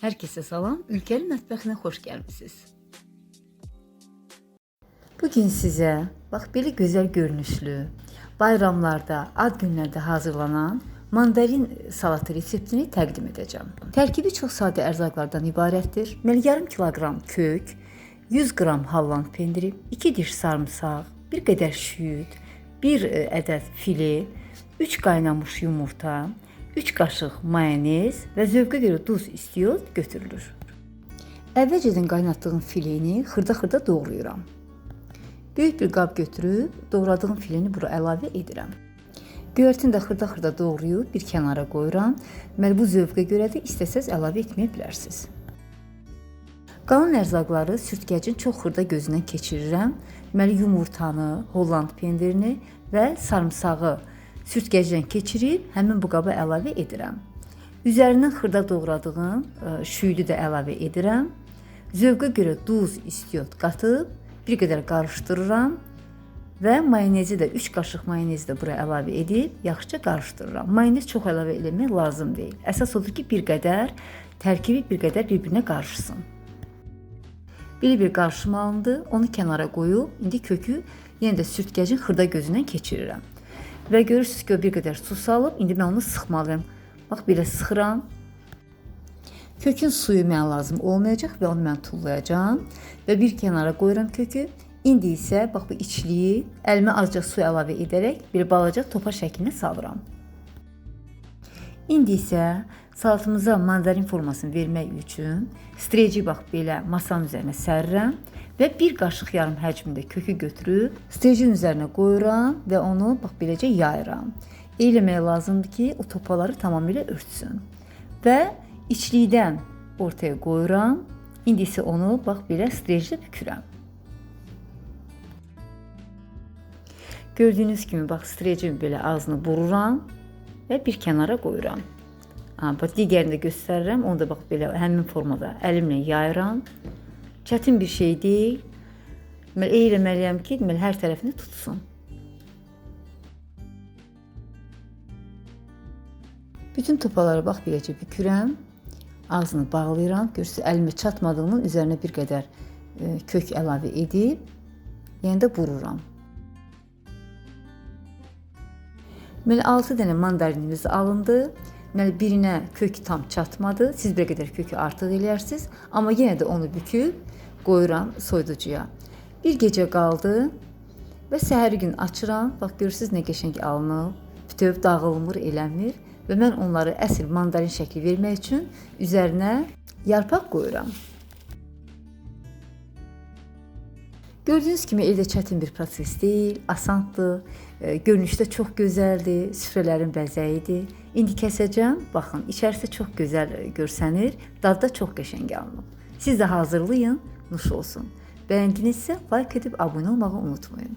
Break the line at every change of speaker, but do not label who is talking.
Herkese salam. Ülkenin mətbəxinə xoş gəlmisiniz. Bu gün sizə bax belə gözəl görünüşlü, bayramlarda, ad günlərdə hazırlanan mandarin salatı reseptini təqdim edəcəm. Tərkibi çox sadə ərzaqlardan ibarətdir. Deməli yarım kiloqram kök, 100 qram halland pendiri, 2 diş sarımsaq, bir qədər şüyüd, 1 ədəd file, 3 qaynamış yumurta, 3 qaşıq mayonez və zövqə görə duz istiot götürülür. Əvvəlcədən qaynatdığım fileni xırda-xırda doğrayıram. Böyük bir qab götürüb doğradığım fileni bura əlavə edirəm. Göyərtini də xırda-xırda doğrayıb bir kənara qoyuram. Deməli bu zövqə görə də istəsəz əlavə etməyə bilərsiniz. Qalan ərzaqları sürtkəcin çox xırda gözündən keçirirəm. Deməli yumurtanı, holland pendirini və sarımsağı sürtkəcdən keçirib həmin bu qaba əlavə edirəm. Üzərindən xırda doğradığım ə, şüydü də əlavə edirəm. Zövqə görə duz, istiot qatıb bir qədər qarışdırıram və mayonezi də 3 qaşıq mayonezi də bura əlavə edib yaxşıca qarışdırıram. Mayonez çox əlavə eləmək lazım deyil. Əsas odur ki, bir qədər tərkibi bir qədər bir-birinə qarışsın. Bir-bir qarışmalıdır. Onu kənara qoyub indi kökü yenə də sürtkəcin xırda gözündən keçirirəm. Və görürsüz ki, o bir qədər su salıb, indi mən onu sıxmalıyam. Bax belə sıxıram. Kökün suyu mənə lazım olmayacaq və onu mən tullayacağam və bir kənara qoyuram kökü. İndi isə bax bu içliyi əlimə azca su əlavə edərək bir balaca topa şəklinə salıram. İndi isə salatımıza mandarin formasını vermək üçün streci bax belə masanın üzərinə sərirəm və bir qaşıq yarım həcmində kökü götürüb strecin üzərinə qoyuram və onu bax beləcə yayıram. Eləmək lazımdır ki, o topaları tamamilə örtsün. Və içlikdən ortaya qoyuram. İndi isə onu bax belə streclə bükürəm. Gördüyünüz kimi bax strecin belə ağzını bururam və bir kənara qoyuram. Ha, bax digərini də göstərirəm. Onu da bax belə həmin formada əlimlə yayıram. Çətin bir şey deyil. Deməli eləməliyəm ki, deməli hər tərəfini tutsun. Bütün topaları bax beləcə bükürəm. Ağzını bağlayıram. Görürsüz əlimə çatmadığının üzərinə bir qədər e, kök əlavə edib yenə də bururam. Deməli 6 dənə mandarinimiz alındı. Deməli birinə kök tam çatmadı. Siz bir qədər kökü artıq eləyərsiniz, amma yenə də onu büküb qoyuram soyuducuya. Bir gecə qaldı və səhəri gün açıram. Bax görürsüz nə qəşəng alınıb. Bütöv dağılmır, eləmir və mən onları əsl mandarin şəkli vermək üçün üzərinə yarpaq qoyuram. Gördüyünüz kimi evdə çətin bir proses deyil, asandır. E, Görünüşdə çox gözəldir, süfrələrin bəzəyidir. İndi kəsəcəm. Baxın, içərisi çox gözəl görsənir, dadı da çox qəşəng alınıb. Siz də hazırlayın, nuş olsun. Bəyəndinizsə like edib abunə olmağı unutmayın.